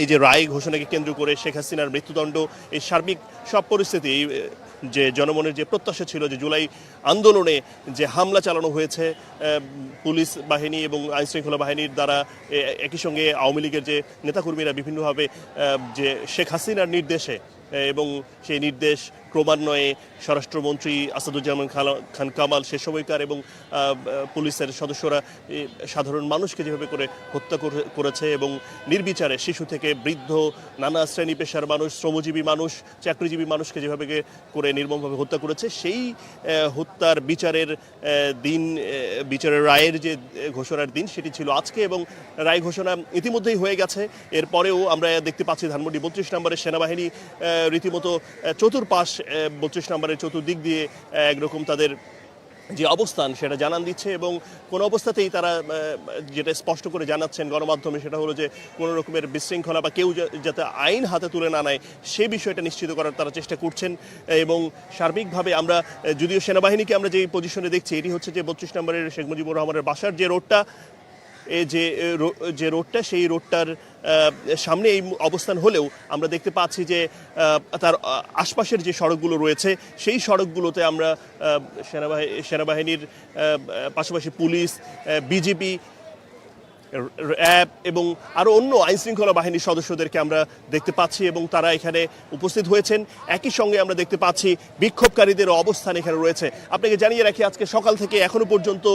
এই যে রায় ঘোষণাকে কেন্দ্র করে শেখ হাসিনার মৃত্যুদণ্ড, এই সার্বিক সব পরিস্থিতি যে জনমনের যে প্রত্যাশা ছিল যে জুলাই আন্দোলনে যে হামলা চালানো হয়েছে পুলিশ বাহিনী এবং আইনশৃঙ্খলা বাহিনীর দ্বারা একই সঙ্গে আওয়ামী লীগের যে নেতাকর্মীরা বিভিন্নভাবে যে শেখ হাসিনার নির্দেশে এবং সেই নির্দেশ ক্রমান্বয়ে স্বরাষ্ট্রমন্ত্রী আসাদুজ্জামান খান কামাল সে সময়কার এবং পুলিশের সদস্যরা সাধারণ মানুষকে যেভাবে করে হত্যা করে- করেছে এবং নির্বিচারে শিশু থেকে বৃদ্ধ, নানা শ্রেণি পেশার মানুষ, শ্রমজীবী মানুষ, চাকরিজীবী মানুষকে যেভাবে করে নির্মমভাবে হত্যা করেছে, সেই হত্যার বিচারের দিন বিচারের রায়ের যে ঘোষণার দিন সেটি ছিল আজকে এবং রায় ঘোষণা ইতিমধ্যেই হয়ে গেছে। এরপরেও আমরা দেখতে পাচ্ছি ধানমন্ডি বত্রিশ নম্বরের সেনাবাহিনী রীতিমতো চতুর্পাশ বত্রিশ নম্বরের চতুর্দিক দিয়ে একরকম তাদের যে অবস্থান সেটা জানান দিচ্ছে এবং কোনো অবস্থাতেই তারা যেটা স্পষ্ট করে জানাচ্ছেন গণমাধ্যমে সেটা হলো যে কোনো রকমের বিশৃঙ্খলা বা কেউ যাতে আইন হাতে তুলে না নেয়, সে বিষয়টা নিশ্চিত করার তারা চেষ্টা করছেন। এবং সার্বিকভাবে আমরা যদিও সেনাবাহিনীকে আমরা যে পজিশনে দেখছি, এটি হচ্ছে যে বত্রিশ নম্বরের শেখ মুজিবুর রহমানের বাসার যে রোডটা এ যে রোডটা সেই রোডটার সামনে এই অবস্থান হলেও আমরা দেখতে পাচ্ছি যে তার আশপাশের যে সড়কগুলো রয়েছে, সেই সড়কগুলোতে আমরা সেনাবাহিনী সেনাবাহিনীর পাশাপাশি পুলিশ বিজেপি র্যাব এবং আরও অন্য আইনশৃঙ্খলা বাহিনীর সদস্যদেরকে আমরা দেখতে পাচ্ছি এবং তারা এখানে উপস্থিত হয়েছেন। একই সঙ্গে আমরা দেখতে পাচ্ছি বিক্ষোভকারীদের অবস্থান এখানে রয়েছে। আপনাকে জানিয়ে রাখি, আজকে সকাল থেকে এখনও পর্যন্ত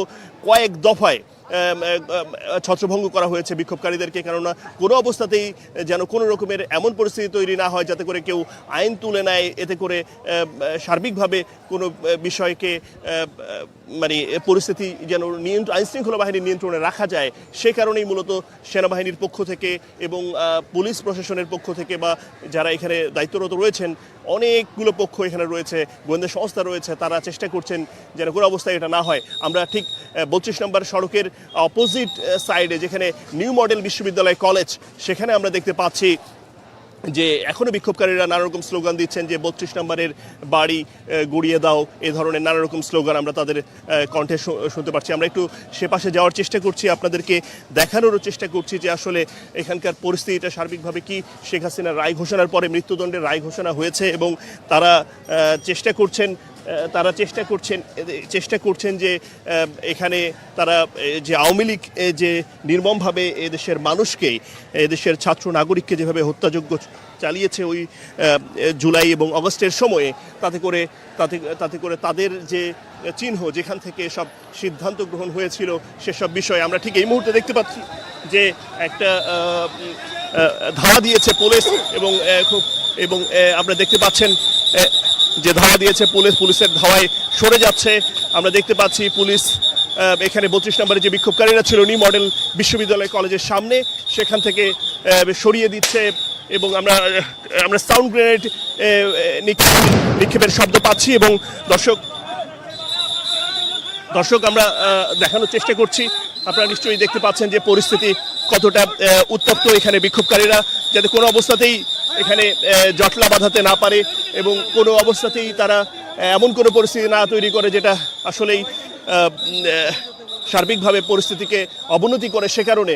কয়েক দফায় ছত্রভঙ্গ করা হয়েছে বিক্ষোভকারীদেরকে, কেননা কোনো অবস্থাতেই যেন কোনো রকমের এমন পরিস্থিতি তৈরি না হয় যাতে করে কেউ আইন তুলে নেয়। এতে করে সার্বিকভাবে কোনো বিষয়কে মানে পরিস্থিতি যেন নিয়ন্ত্রণ আইনশৃঙ্খলা বাহিনীর নিয়ন্ত্রণে রাখা যায়, সে কারণেই মূলত সেনাবাহিনীর পক্ষ থেকে এবং পুলিশ প্রশাসনের পক্ষ থেকে বা যারা এখানে দায়িত্বরত রয়েছেন, অনেকগুলো পক্ষ এখানে রয়েছে, গোয়েন্দা সংস্থা রয়েছে, তারা চেষ্টা করছেন যেন কোনো অবস্থায় এটা না হয়। আমরা ঠিক বত্রিশ নম্বর সড়কের অপোজিট সাইডে যেখানে নিউ মডেল বিশ্ববিদ্যালয় কলেজ, সেখানে আমরা দেখতে পাচ্ছি যে এখনও বিক্ষোভকারীরা নানা রকম স্লোগান দিচ্ছেন যে বত্রিশ নম্বরের বাড়ি গুড়িয়ে দাও, এ ধরনের নানা রকম স্লোগান আমরা তাদের কণ্ঠে শুনতে পাচ্ছি। আমরা একটু সে পাশে যাওয়ার চেষ্টা করছি, আপনাদেরকে দেখানোরও চেষ্টা করছি যে আসলে এখানকার পরিস্থিতিটা সার্বিকভাবে কি। শেখ হাসিনার রায় ঘোষণার পরে মৃত্যুদণ্ডের রায় ঘোষণা হয়েছে এবং তারা চেষ্টা করছেন তারা চেষ্টা করছেন চেষ্টা করছেন যে এখানে তারা যে আওয়ামী লীগ যে নির্মমভাবে এদেশের মানুষকে, এদেশের ছাত্র নাগরিককে যেভাবে হত্যাযোগ্য চালিয়েছে ওই জুলাই এবং অগস্টের সময়ে, তাতে করে, তাতে তাতে করে তাদের যে চিহ্ন যেখান থেকে সব সিদ্ধান্ত গ্রহণ হয়েছিল সেসব বিষয়ে আমরা ঠিক এই মুহূর্তে দেখতে পাচ্ছি যে একটা ধাওয়া দিয়েছে পুলিশ এবং খুব, এবং আপনারা দেখতে পাচ্ছেন যে ধাওয়া দিয়েছে পুলিশ, পুলিশের ধাওয়ায় সরে যাচ্ছে। আমরা দেখতে পাচ্ছি পুলিশ এখানে বত্রিশ নম্বরে যে বিক্ষোভকারীরা ছিল নিউ মডেল বিশ্ববিদ্যালয় কলেজের সামনে, সেখান থেকে সরিয়ে দিচ্ছে এবং আমরা আমরা সাউন্ড গ্রেনেড নিক্ষেপের শব্দ পাচ্ছি এবং দর্শক দর্শক আমরা দেখানোর চেষ্টা করছি। আপনারা নিশ্চয়ই দেখতে পাচ্ছেন যে পরিস্থিতি কতটা উত্তপ্ত এখানে বিক্ষোভকারীরা, যাতে কোনো অবস্থাতেই এখানে জটলা বাঁধাতে না পারে এবং কোনো অবস্থাতেই তারা এমন কোনো পরিস্থিতি না তৈরি করে যেটা আসলেই সার্বিকভাবে পরিস্থিতিকে অবনতি করে সে কারণে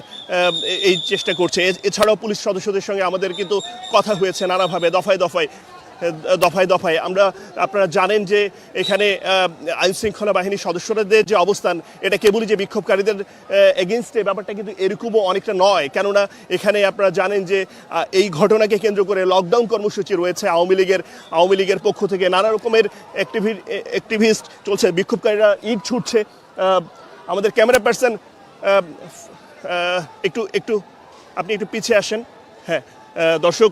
এই চেষ্টা করছে। এছাড়াও পুলিশ সদস্যদের সঙ্গে আমাদের কিন্তু কথা হয়েছে নানাভাবে, দফায় দফায়। দফায় দফায়। আমরা, আপনারা জানেন যে এখানে আইন শৃঙ্খলা বাহিনীর সদস্যদের যে অবস্থান, এটা কেবলই যে বিক্ষোভকারীদের এগেনস্টে ব্যাপারটা কিন্তু এরকমও অনেকটা নয়। কেননা এখানে আপনারা জানেন যে এই ঘটনাকে কেন্দ্র করে লকডাউন কর্মসূচি রয়েছে। আওয়ামী লীগের আওয়ামী লীগের পক্ষ থেকে নানা রকমের অ্যাক্টিভি অ্যাক্টিভিস্ট চলছে, বিক্ষোভকারীরা ইট ছুটছে। আমাদের ক্যামেরা পার্সন একটু একটু, আপনি একটু পিছিয়ে আসেন। হ্যাঁ। দর্শক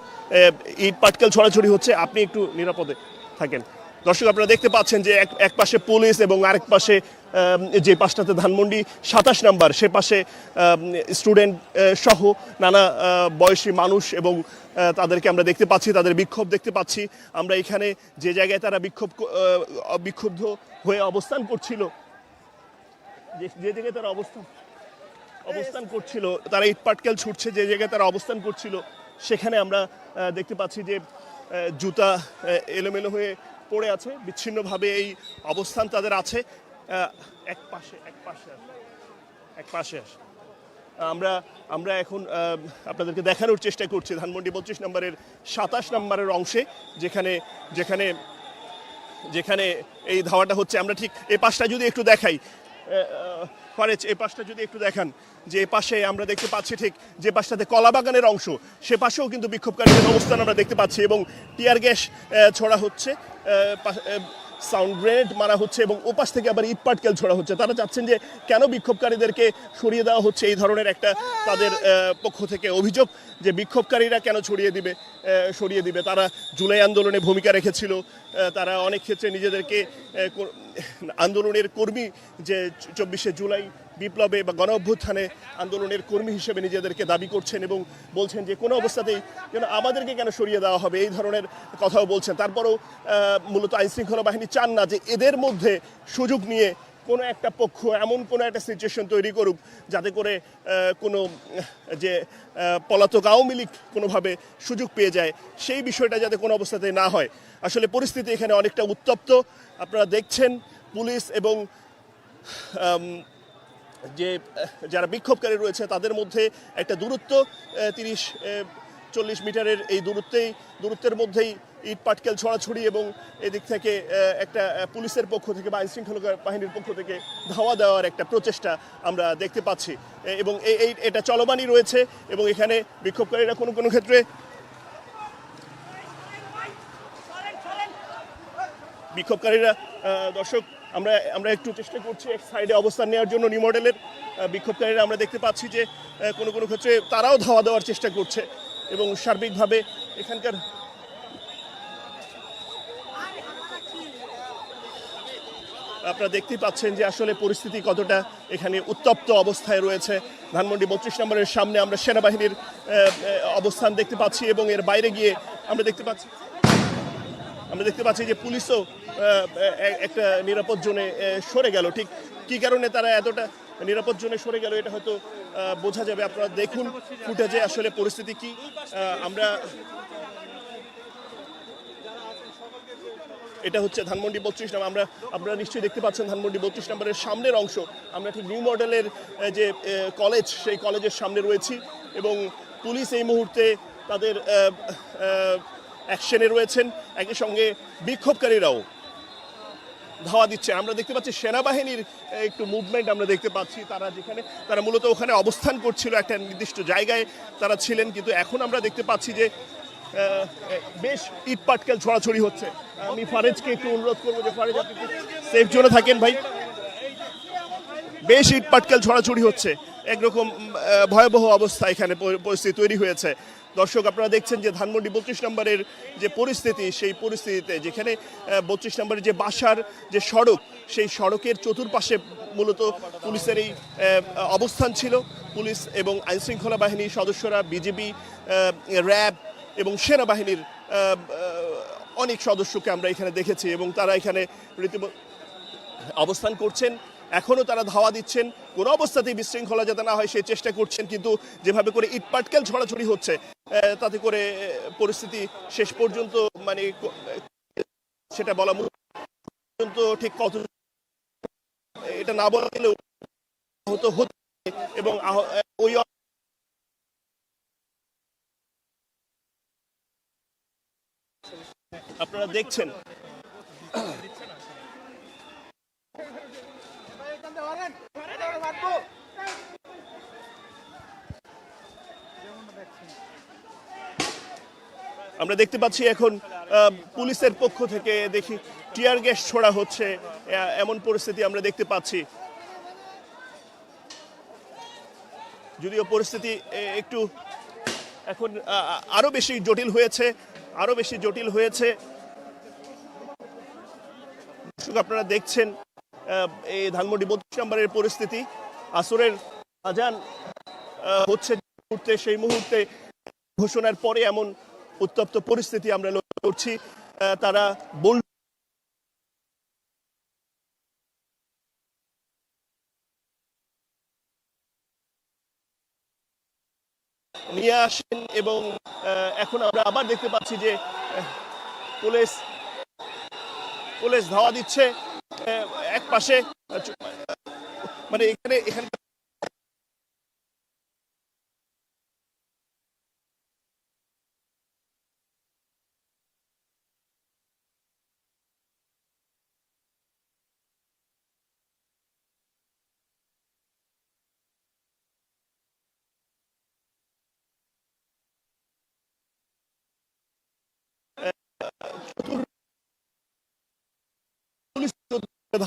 ইট পাটকেল ছড়াছড়ি হচ্ছে, আপনি একটু নিরাপদে থাকেন। দর্শক, আপনারা দেখতে পাচ্ছেন যে এক এক পাশে পুলিশ এবং আরেক পাশে যে পাশটাতে ধানমন্ডি, সাতাশ নাম্বার, সে পাশে স্টুডেন্ট সহ নানা বয়সী মানুষ এবং তাদেরকে আমরা দেখতে পাচ্ছি, তাদের বিক্ষোভ দেখতে পাচ্ছি। আমরা এখানে যে জায়গায় তারা বিক্ষোভ বিক্ষুব্ধ হয়ে অবস্থান করছিল, যে জায়গায় তারা অবস্থান অবস্থান করছিল, তারা ইট পাটকেল ছুটছে, যে জায়গায় তারা অবস্থান করছিল সেখানে আমরা দেখতে পাচ্ছি যে জুতা এলোমেলো হয়ে পড়ে আছে। বিচ্ছিন্নভাবে এই অবস্থান তাদের আছে। এক পাশে এক পাশে এক পাশে আমরা আমরা এখন আপনাদেরকে দেখানোর চেষ্টা করছি ধানমন্ডি বত্রিশ নম্বরের সাতাশ নম্বরের অংশে, যেখানে যেখানে যেখানে এই ধাওয়াটা হচ্ছে। আমরা ঠিক এই পাশটা যদি একটু দেখাই। ফারেজ এ পাশটা যদি একটু দেখান, যে এ পাশে আমরা দেখতে পাচ্ছি ঠিক যে পাশটাতে কলা বাগানের অংশ, সে পাশেও কিন্তু বিক্ষোভকারীদের অবস্থান আমরা দেখতে পাচ্ছি এবং টিয়ার গ্যাস ছড়া হচ্ছে সাউন্ড গ্রেনেড মারা হচ্ছে এবং ওপাশ থেকে আবার ইট পাটকেল ছড়া হচ্ছে। তারা চাচ্ছেন যে কেন বিক্ষোভকারীদেরকে সরিয়ে দেওয়া হচ্ছে? এই ধরনের একটা তাদের পক্ষ থেকে অভিযোগ যে বিক্ষোভকারীরা কেন ছড়িয়ে দিবে সরিয়ে দিবে? তারা জুলাই আন্দোলনে ভূমিকা রেখেছিল তারা অনেক ক্ষেত্রে নিজেদেরকে আন্দোলনের কর্মী যে চব্বিশে জুলাই বিপ্লবে বা গণ অভ্যুত্থানে আন্দোলনের কর্মী হিসেবে নিজেদেরকে দাবি করছেন এবং বলছেন যে কোনো অবস্থাতেই যেন আমাদেরকে কেন সরিয়ে দেওয়া হবে, এই ধরনের কথাও বলছেন। তারপরেও মূলত আইনশৃঙ্খলা বাহিনী চান না যে এদের মধ্যে সুযোগ নিয়ে কোনো একটা পক্ষ, এমন কোনো একটা সিচুয়েশন তৈরি করুক যাতে করে কোনো যে পলাতক আওয়ামী লীগ কোনোভাবে সুযোগ পেয়ে যায়, সেই বিষয়টা যাতে কোনো অবস্থাতে না হয়। আসলে পরিস্থিতি এখানে অনেকটা উত্তপ্ত। আপনারা দেখছেন পুলিশ এবং যে যারা বিক্ষোভকারী রয়েছে, তাদের মধ্যে একটা দূরত্ব তিরিশ চল্লিশ মিটারের এই দূরত্বেই, দূরত্বের মধ্যেই ইট পাটকেল ছড়াছড়ি এবং এদিক থেকে একটা পুলিশের পক্ষ থেকে বা আইনশৃঙ্খলা বাহিনীর পক্ষ থেকে ধাওয়া দেওয়ার একটা প্রচেষ্টা আমরা দেখতে পাচ্ছি। এবং এই, এটা চলমানই রয়েছে এবং এখানে বিক্ষোভকারীরা কোনো কোনো ক্ষেত্রে বিক্ষোভকারীরা দর্শক আমরা আমরা একটু চেষ্টা করছি এক সাইডে অবস্থান নেওয়ার জন্য নিউ মডেলের বিক্ষোভকারীরা আমরা দেখতে পাচ্ছি যে কোনো কোনো ক্ষেত্রে তারাও ধাওয়া দেওয়ার চেষ্টা করছে এবং সার্বিকভাবে এখানকার আপনারা দেখতেই পাচ্ছেন যে আসলে পরিস্থিতি কতটা এখানে উত্তপ্ত অবস্থায় রয়েছে। ধানমন্ডি বত্রিশ নম্বরের সামনে আমরা সেনাবাহিনীর অবস্থান দেখতে পাচ্ছি এবং এর বাইরে গিয়ে আমরা দেখতে পাচ্ছি আমরা দেখতে পাচ্ছি যে পুলিশও একটা নিরাপদ জোনে সরে গেল। ঠিক কি কারণে তারা এতটা নিরাপদ জোনে সরে গেল এটা হয়তো বোঝা যাবে। আপনারা দেখুন ফুটেজে আসলে পরিস্থিতি কি। আমরা এটা হচ্ছে ধানমন্ডি বত্রিশ নাম আমরা, আপনারা নিশ্চয়ই দেখতে পাচ্ছেন ধানমন্ডি বত্রিশ নম্বরের সামনের অংশ। আমরা ঠিক নিউ মডেলের যে কলেজ সেই কলেজের সামনে রয়েছি এবং পুলিশ এই মুহূর্তে তাদের অ্যাকশনে রয়েছেন একই সঙ্গে বিক্ষোভকারীরাও ধাওয়া দিচ্ছে। আমরা দেখতে পাচ্ছি সেনাবাহিনীর একটু মুভমেন্ট আমরা দেখতে পাচ্ছি। তারা যেখানে, তারা মূলত ওখানে অবস্থান করছিল একটা নির্দিষ্ট জায়গায়। তারা ছিলেন কিন্তু এখন আমরা দেখতে পাচ্ছি যে বেশ ইট পাটকেল ছড়াছড়ি হচ্ছে। আমি ফারেজকে একটু অনুরোধ করব যে ফারেজ আপনি সেফ জোনে থাকেন ভাই। বেশ ইট পাটকেল ছড়াছড়ি হচ্ছে। একরকম ভয়াবহ অবস্থা এখানে পরিস্থিতি তৈরি হয়েছে। দর্শক, আপনারা দেখছেন যে ধানমন্ডি বত্রিশ নম্বরের যে পরিস্থিতি, সেই পরিস্থিতিতে যেখানে বত্রিশ নম্বরের যে বাসার যে সড়ক, সেই সড়কের চতুর্পাশে মূলত পুলিশের এই অবস্থান ছিল। পুলিশ এবং আইনশৃঙ্খলা বাহিনীর সদস্যরা বিজেপি র্যাব এবং সেনাবাহিনীর অনেক সদস্যকে আমরা এখানে দেখেছি এবং তারা এখানে রীতিমতো অবস্থান করছেন। এখনও তারা ধাওয়া দিচ্ছেন। কোনো অবস্থাতেই বিশৃঙ্খলা যাতে না হয় সেই চেষ্টা করছেন, কিন্তু যেভাবে করে ইটপাটকেল ছড়াছড়ি হচ্ছে তাতে করে পরিস্থিতি শেষ পর্যন্ত মানে সেটা বলা পর্যন্ত ঠিক কত, এটা না বলা গেলেও হতো হচ্ছে এবং ওই আপনারা দেখছেন। আমরা দেখতে পাচ্ছি এখন পুলিশের পক্ষ থেকে দেখি টিয়ার গ্যাস ছোড়া হচ্ছে এমন পরিস্থিতি আমরা দেখতে পাচ্ছি। যদিও পরিস্থিতি একটু এখন আরও বেশি জটিল হয়েছে, আরও বেশি জটিল হয়েছে। আপনারা দেখছেন এই ধানমন্ডি বত্রিশ নম্বরের পরিস্থিতি। আসরের আজান হচ্ছে মুহূর্তে, সেই মুহূর্তে ঘোষণার পরে এমন উত্তপ্ত পরিস্থিতি আমরা লক্ষ্য করছি তারা বল নিয়ে আসেন এবং এখন আমরা আবার দেখতে পাচ্ছি যে পুলিশ পুলিশ ধাওয়া দিচ্ছে এক পাশে মানে এখানে এখানে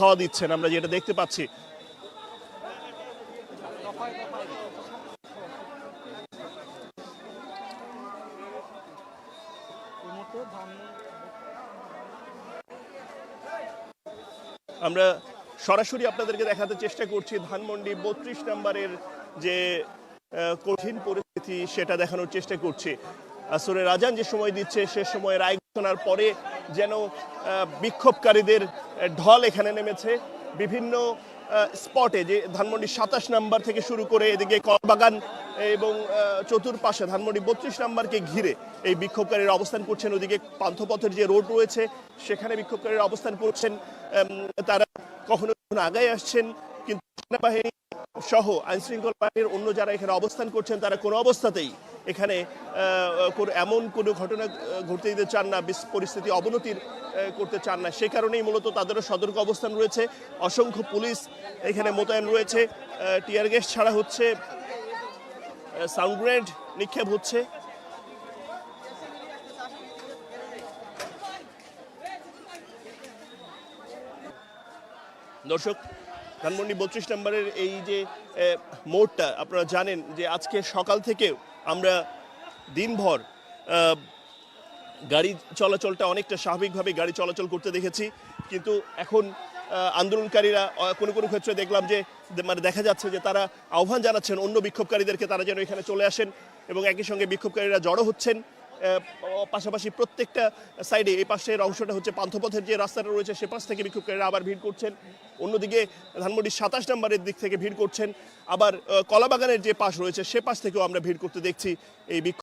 ধাওয়া দিচ্ছেন, আমরা যেটা দেখতে পাচ্ছি। আমরা সরাসরি আপনাদেরকে দেখাতে চেষ্টা করছি ধানমন্ডি বত্রিশ নম্বরের যে কঠিন পরিস্থিতি, সেটা দেখানোর চেষ্টা করছি। আসলে রাজান যে সময় দিচ্ছে, সে সময় রায় ঘোষণার পরে যেন বিক্ষোভকারীদের ঢল এখানে নেমেছে। বিভিন্ন স্পটে যে ধানমন্ডি সাতাশ নাম্বার থেকে শুরু করে এদিকে কলবাগান এবং চতুর্পাশে ধানমন্ডি বত্রিশ নাম্বারকে ঘিরে এই বিক্ষোভকারীরা অবস্থান করছেন। ওদিকে পান্থপথের যে রোড রয়েছে, সেখানে বিক্ষোভকারীরা অবস্থান করছেন। তারা কখনো কখনো আগায় আসছেন, কিন্তু সেনাবাহিনী সহ আইনশৃঙ্খলা বাহিনীর অন্য যারা এখানে অবস্থান করছেন, তারা কোনো অবস্থাতেই এখানে এমন কোনো ঘটনা ঘটতে দিতে চান না পরিস্থিতি অবনতির করতে চান না। সে কারণেই মূলত তাদেরও সতর্ক অবস্থান রয়েছে। অসংখ্য পুলিশ এখানে মোতায়েন রয়েছে। টিয়ার গ্যাস ছাড়া হচ্ছে সাউন্ড গ্রেড নিক্ষেপ হচ্ছে। দর্শক, ধানমন্ডি বত্রিশ নম্বরের এই যে মোড়টা, আপনারা জানেন যে আজকে সকাল থেকে আমরা দিনভর গাড়ি চলাচলটা অনেকটা স্বাভাবিকভাবে গাড়ি চলাচল করতে দেখেছি। কিন্তু এখন আন্দোলনকারীরা কোনো কোনো ক্ষেত্রে দেখলাম যে মানে দেখা যাচ্ছে যে তারা আহ্বান জানাচ্ছেন অন্য বিক্ষোভকারীদেরকে তারা যেন এখানে চলে আসেন এবং একই সঙ্গে বিক্ষোভকারীরা জড়ো হচ্ছেন। পাশাপাশি প্রত্যেকটা সাইডে এই পাশের অংশটা হচ্ছে পান্থপথের যে রাস্তাটা রয়েছে, সে পাশ থেকে বিক্ষোভকারীরা আবার ভিড় করছেন। অন্যদিকে ধানমন্ডির সাতাশ নম্বরের দিক থেকে ভিড় করছেন। আবার কলাবাগানের যে পাশ রয়েছে, সে পাশ থেকেও আমরা ভিড় করতে দেখছি এই বিক্ষোভ